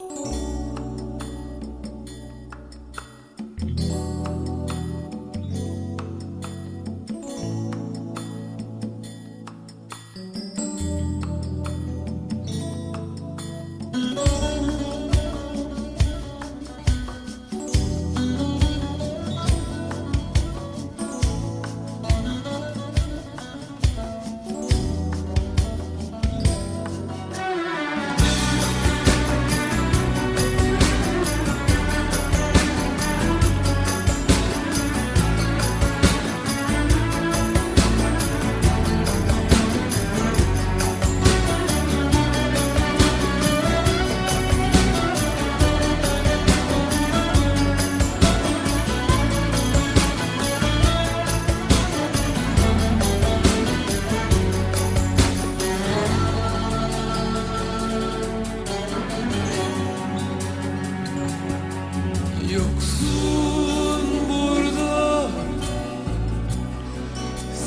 Yoksun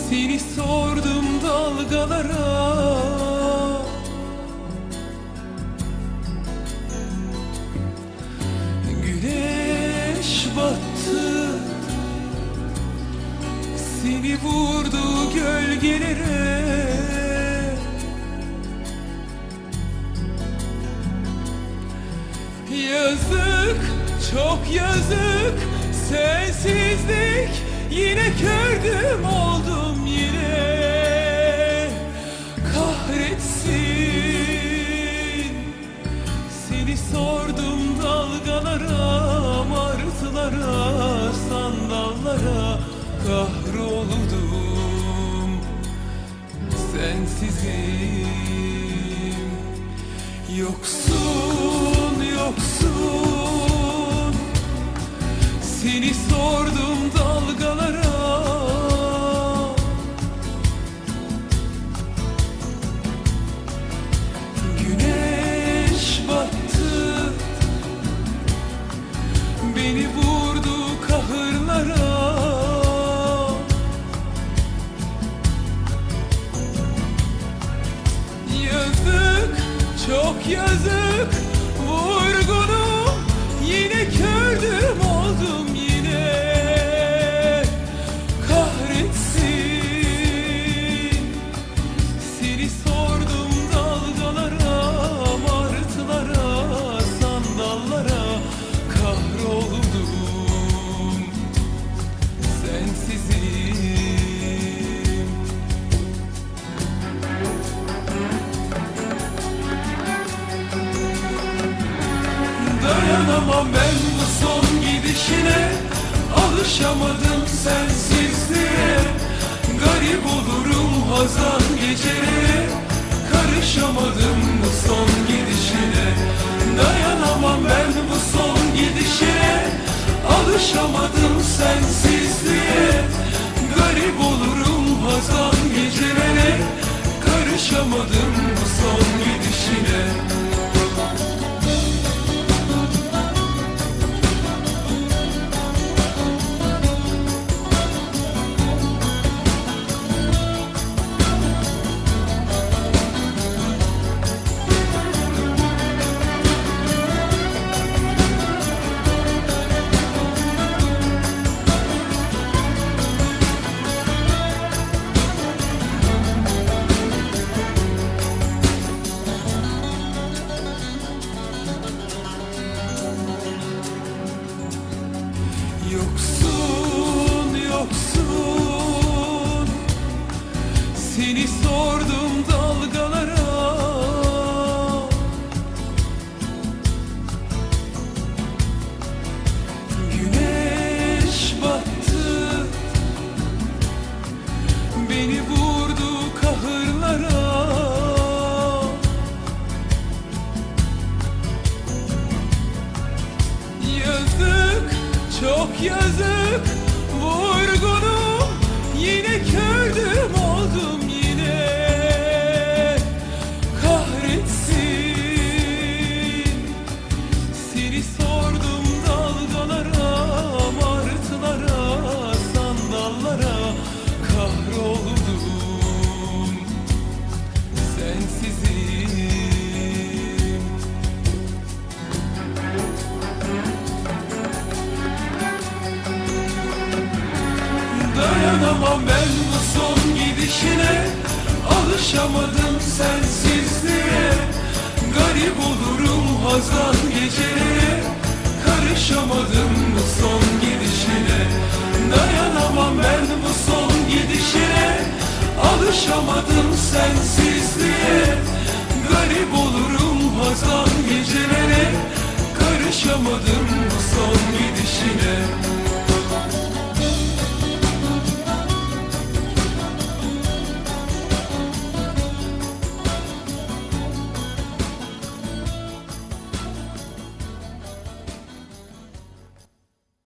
Seni sordum dalgalara. Güneş battı Seni vurdu gölgelere. Yazık, çok yazık Sensizlik Yine kördüm oldum yine. Kahretsin. Seni sordum dalgalara Martılara, sandallara. Kahroldum. Sensizim. Yoksun, Dayanamam ben bu son gidişine Alışamadım Beni vurdu kahırlara. Yazık, çok yazık Dayanamam ben bu son gidişine. Alışamadım sensizliğe. Garip olurum hazan gecelere Karışamadım bu son gidişine. Dayanamam ben bu son gidişine. Alışamadım sensizliğe. Garip olurum hazan gecelere Karışamadım